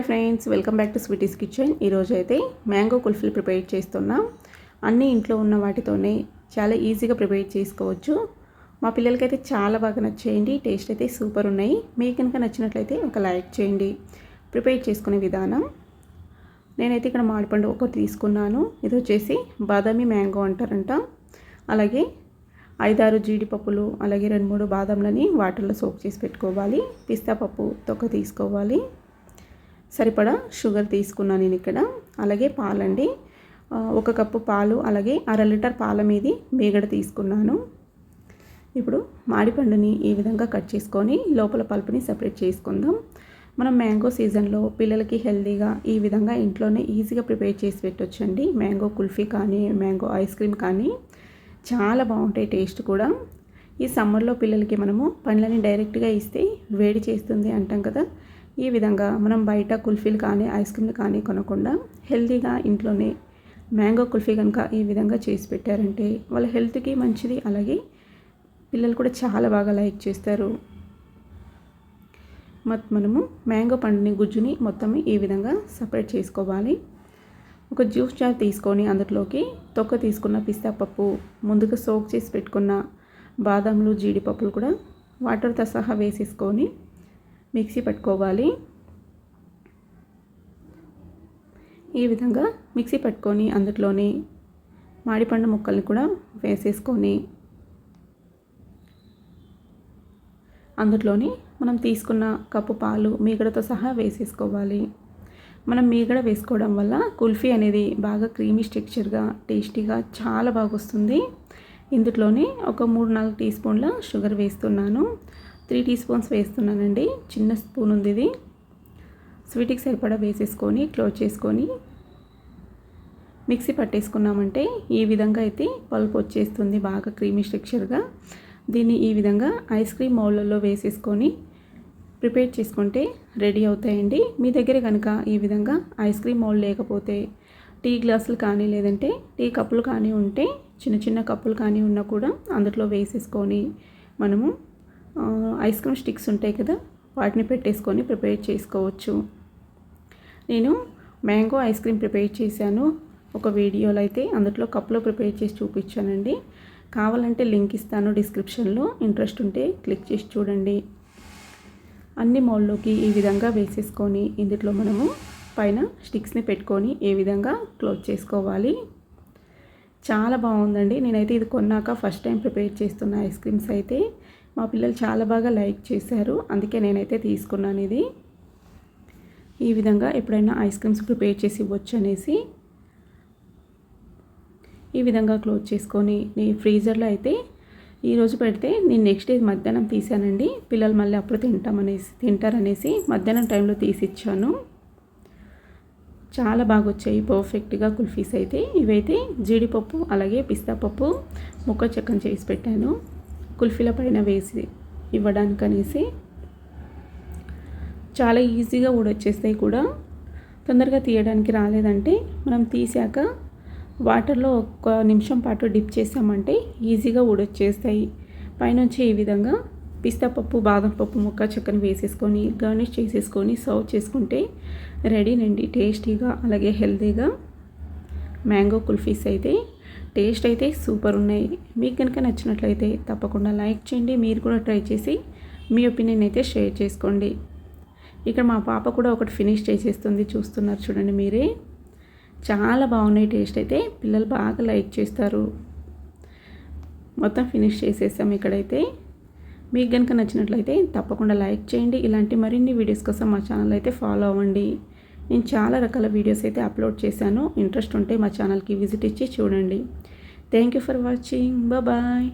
Hi friends welcome back to Sweety's kitchen. ఈరోజు అయితే mango కుల్ఫీలు prepare చేస్తున్నాం. అన్నీ ఇంట్లో ఉన్న వాటితోనే చాలా ఈజీగా ప్రిపేర్ చేసుకోవచ్చు. మా పిల్లలకైతే చాలా బాగా నచ్చేయండి టేస్ట్ అయితే సూపర్ ఉన్నాయి. మీకు కనుక నచ్చినట్లయితే ఒక లైక్ చేయండి. ప్రిపేర్ చేసుకునే విధానం. నేనైతే ఇక్కడ మాడిపండు ఒకటి తీసుకున్నాను. ఇది వచ్చేసి బాదామి మ్యాంగో అంటారంట. అలాగే ఐదారు జీడిపప్పులు అలాగే రెండు మూడు బాదంలని వాటర్లో సోక్ చేసి పెట్టుకోవాలి. పిస్తా పప్పు తొక్క తీసుకోవాలి. సరిపడా షుగర్ తీసుకున్నాను నేను ఇక్కడ. అలాగే పాలండి. ఒక కప్పు పాలు అలాగే అర లీటర్ పాల మీది మేగడ తీసుకున్నాను. ఇప్పుడు మాడిపండుని ఈ విధంగా కట్ చేసుకొని లోపల పల్పుని సపరేట్ చేసుకుందాం. మనం మ్యాంగో సీజన్లో పిల్లలకి హెల్దీగా ఈ విధంగా ఇంట్లోనే ఈజీగా ప్రిపేర్ చేసి పెట్టొచ్చండి. మ్యాంగో కుల్ఫీ కానీ మ్యాంగో ఐస్ క్రీమ్ కానీ చాలా బాగుంటాయి టేస్ట్ కూడా. ఈ సమ్మర్లో పిల్లలకి మనము పండ్లని డైరెక్ట్గా ఇస్తే వేడి చేస్తుంది అంటాం కదా. ఈ విధంగా మనం బయట కుల్ఫీలు కానీ ఐస్ క్రీమ్లు కానీ కొనకుండా హెల్తీగా ఇంట్లోనే మ్యాంగో కుల్ఫీ కనుక ఈ విధంగా చేసి పెట్టారంటే వాళ్ళ హెల్త్కి మంచిది. అలాగే పిల్లలు కూడా చాలా బాగా లైక్ చేస్తారు. మత్ మనము మ్యాంగో పండుని గుజ్జుని మొత్తం ఈ విధంగా సపరేట్ చేసుకోవాలి. ఒక జ్యూస్ జార్ తీసుకొని అందులోకి తొక్క తీసుకున్న పిస్తా పప్పు ముందుగా సోక్ చేసి పెట్టుకున్న బాదాములు జీడిపప్పులు కూడా వాటర్తో సహా వేసేసుకొని మిక్సీ పట్టుకోవాలి. ఈ విధంగా మిక్సీ పట్టుకొని అందులోని మాడిపండు ముక్కల్ని కూడా వేసేసుకొని అందులోని మనం తీసుకున్న కప్పు పాలు మీగడతో సహా వేసేసుకోవాలి. మనం మీగడ వేసుకోవడం వల్ల కుల్ఫీ అనేది బాగా క్రీమీ స్ట్రక్చర్గా టేస్టీగా చాలా బాగా వస్తుంది ఇందులోనే ఒక మూడు నాలుగు టీ స్పూన్ల షుగర్ వేస్తున్నాను. త్రీ టీ స్పూన్స్ వేస్తున్నానండి. చిన్న స్పూన్ ఉంది ఇది. స్వీట్కి సరిపడా వేసేసుకొని క్లోజ్ చేసుకొని మిక్సీ పట్టేసుకున్నామంటే ఈ విధంగా అయితే పల్పు వచ్చేస్తుంది బాగా క్రీమీ స్ట్రక్చర్గా. దీన్ని ఈ విధంగా ఐస్ క్రీమ్ మౌళ్ళల్లో వేసేసుకొని ప్రిపేర్ చేసుకుంటే రెడీ అవుతాయండి. మీ దగ్గర కనుక ఈ విధంగా ఐస్ క్రీమ్ మౌల్ లేకపోతే టీ గ్లాసులు కానీ లేదంటే టీ కప్పులు కానీ ఉంటే చిన్న చిన్న కప్పులు కానీ ఉన్నా కూడా అందులో వేసేసుకొని మనము ఐస్ క్రీమ్ స్టిక్స్ ఉంటాయి కదా వాటిని పెట్టేసుకొని ప్రిపేర్ చేసుకోవచ్చు. నేను మ్యాంగో ఐస్ క్రీమ్ ప్రిపేర్ చేశాను. ఒక వీడియోలో అయితే అందులో కప్లో ప్రిపేర్ చేసి చూపించానండి. కావాలంటే లింక్ ఇస్తాను డిస్క్రిప్షన్లో ఇంట్రెస్ట్ ఉంటే క్లిక్ చేసి చూడండి. అన్ని మౌల్లోకి ఈ విధంగా వేసేసుకొని ఇందులో మనము పైన స్టిక్స్ని పెట్టుకొని ఏ విధంగా క్లోజ్ చేసుకోవాలి. చాలా బాగుందండి. నేనైతే ఇది కొన్నాక ఫస్ట్ టైం ప్రిపేర్ చేస్తున్న ఐస్ క్రీమ్స్ అయితే. మా పిల్లలు చాలా బాగా లైక్ చేశారు. అందుకే నేనైతే తీసుకున్నాను ఇది. ఈ విధంగా ఎప్పుడైనా ఐస్ క్రీమ్స్ ప్రిపేర్ చేసి ఇవ్వచ్చు అనేసి. ఈ విధంగా క్లోజ్ చేసుకొని నేను ఫ్రీజర్లో అయితే ఈరోజు పెడితే నేను నెక్స్ట్ డే మధ్యాహ్నం తీసానండి పిల్లలు మళ్ళీ అప్పుడు తింటామనేసి తింటారనేసి మధ్యాహ్నం టైంలో తీసి ఇచ్చాను. చాలా బాగా వచ్చాయి. పర్ఫెక్ట్గా కుల్ఫీస్ అయితే. ఇవైతే జీడిపప్పు అలాగే పిస్తా పప్పు ముక్క చెక్కను చేసి పెట్టాను. కుల్ఫీల పైన వేసి ఇవ్వడానికి అనేసి చాలా ఈజీగా ఊడొచ్చేస్తాయి కూడా. తొందరగా తీయడానికి రాలేదంటే మనం తీసాక వాటర్లో ఒక నిమిషం పాటు డిప్ చేసామంటే ఈజీగా ఊడొచ్చేస్తాయి. పైనుంచి ఈ విధంగా పిస్తా పప్పు బాదం పప్పు ముక్క చెక్కను వేసేసుకొని గార్నిష్ చేసేసుకొని సర్వ్ చేసుకుంటే రెడీనండి టేస్టీగా అలాగే హెల్తీగా మ్యాంగో కుల్ఫీస్ అయితే టేస్ట్ అయితే సూపర్ ఉన్నాయి. మీకు కనుక నచ్చినట్లయితే తప్పకుండా లైక్ చేయండి. మీరు కూడా ట్రై చేసి మీ ఒపీనియన్ అయితే షేర్ చేసుకోండి. ఇక్కడ మా పాప కూడా ఒకటి ఫినిష్ చేసేస్తుంది. చూస్తున్నారు చూడండి మీరే. చాలా బాగున్నాయి టేస్ట్ అయితే. పిల్లలు బాగా లైక్ చేస్తారు. మొత్తం ఫినిష్ చేసేసాం ఇక్కడైతే. మీకు కనుక నచ్చినట్లయితే తప్పకుండా లైక్ చేయండి. ఇలాంటి మరిన్ని వీడియోస్ కోసం మా ఛానల్ అయితే ఫాలో అవ్వండి. నేను చాలా రకాల వీడియోస్ అయితే అప్లోడ్ చేశాను. ఇంట్రెస్ట్ ఉంటే మా ఛానల్కి విజిట్ ఇచ్చి చూడండి. Thank you for watching. Bye